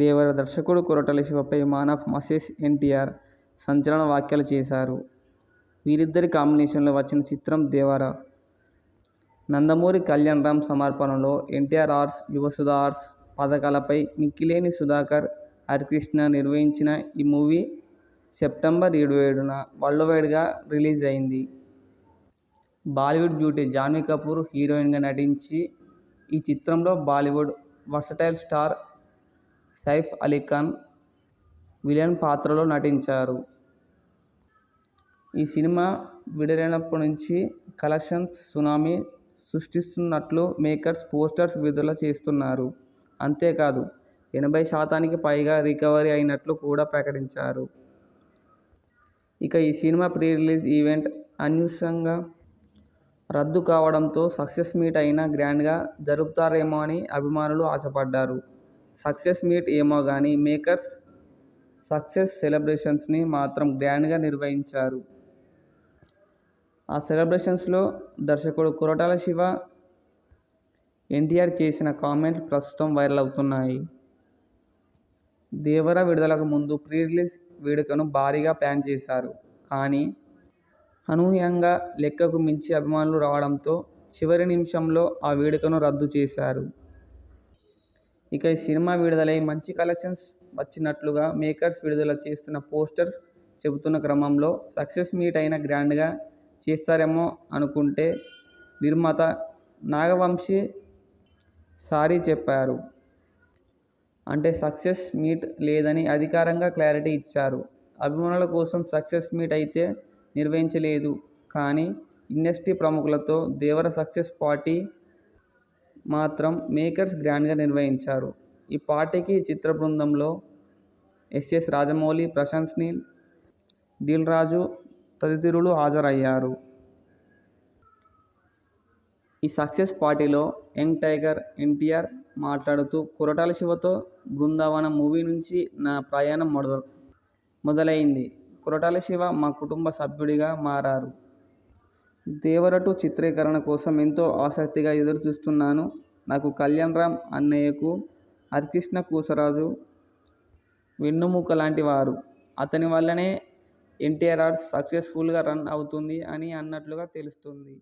దేవర దర్శకుడు కొరటాల శివపై man of masses NTR సంచలన వ్యాఖ్యలు చేశారు. వీరిద్దరి కాంబినేషన్లో వచ్చిన చిత్రం దేవర. నందమూరి కళ్యాణ్ రామ్ సమర్పణలో ఎన్టీఆర్ ఆర్ట్స్, యువసుధ ఆర్ట్స్ పథకాలపై మిక్కిలేని సుధాకర్, హరికృష్ణ నిర్వహించిన ఈ మూవీ సెప్టెంబర్ ఇరవై ఏడున వరల్డ్ వైడ్గా రిలీజ్ అయింది. బాలీవుడ్ బ్యూటీ జాన్వీ కపూర్ హీరోయిన్గా నటించి ఈ చిత్రంలో Bollywood versatile star Saif Ali Khan villain పాత్రలో నటించారు. ఈ సినిమా విడుదలైనప్పటి నుంచి కలెక్షన్స్ సునామీ సృష్టిస్తున్నట్లు మేకర్స్ పోస్టర్స్ విడుదల చేస్తున్నారు. అంతేకాదు ఎనభై శాతానికి పైగా రికవరీ అయినట్లు కూడా ప్రకటించారు. ఇక ఈ సినిమా ప్రీ రిలీజ్ ఈవెంట్ అనూహ్యంగా రద్దు కావడంతో సక్సెస్ మీట్ అయినా గ్రాండ్గా జరుపుతారేమో అని అభిమానులు ఆశపడ్డారు. సక్సెస్ మీట్ ఏమో కానీ మేకర్స్ సక్సెస్ సెలబ్రేషన్స్ని మాత్రం గ్రాండ్గా నిర్వహించారు. ఆ సెలబ్రేషన్స్లో దర్శకుడు కొరటాల శివ, ఎన్టీఆర్ చేసిన కామెంట్ ప్రస్తుతం వైరల్ అవుతున్నాయి. దేవర విడుదలకు ముందు ప్రీ రిలీజ్ వేడుకను భారీగా ప్లాన్ చేశారు. కానీ అనూహ్యంగా లెక్కకు మించి అభిమానులు రావడంతో చివరి నిమిషంలో ఆ వేడుకను రద్దు చేశారు. ఇక ఈ సినిమా విడుదలై మంచి కలెక్షన్స్ వచ్చినట్లుగా మేకర్స్ విడుదల చేస్తున్న పోస్టర్స్ చెబుతున్న క్రమంలో సక్సెస్ మీట్ అయిన గ్రాండ్గా చేస్తారేమో అనుకుంటే నిర్మాత నాగవంశీ సారీ చెప్పారు. అంటే సక్సెస్ మీట్ లేదని అధికారంగా క్లారిటీ ఇచ్చారు. అభిమానుల కోసం సక్సెస్ మీట్ అయితే నిర్వహించలేదు కానీ ఇండస్ట్రీ ప్రముఖులతో దేవర సక్సెస్ పార్టీ మాత్రం మేకర్స్ గ్రాండ్గా నిర్వహించారు. ఈ పార్టీకి చిత్ర బృందంలో ఎస్ఎస్ రాజమౌళి, ప్రశాంత్ నీల్, దిల్ రాజు తదితరులు హాజరయ్యారు. ఈ సక్సెస్ పార్టీలో యంగ్ టైగర్ ఎన్టీఆర్ మాట్లాడుతూ కొరటాల శివతో బృందావనం మూవీ నుంచి నా ప్రయాణం మొదలైంది. కొరటాల శివ మా కుటుంబ సభ్యుడిగా మారారు. దేవరటు చిత్రీకరణ కోసం ఎంతో ఆసక్తిగా ఎదురు చూస్తున్నాను. నాకు కల్యాణ్రామ్ అన్నయ్యకు హరికృష్ణ కూసరాజు వెన్నెముక లాంటి వారు. అతని వల్లనే ఎన్టీఆర్ సక్సెస్ఫుల్గా రన్ అవుతుంది అని అన్నట్లుగా తెలుస్తుంది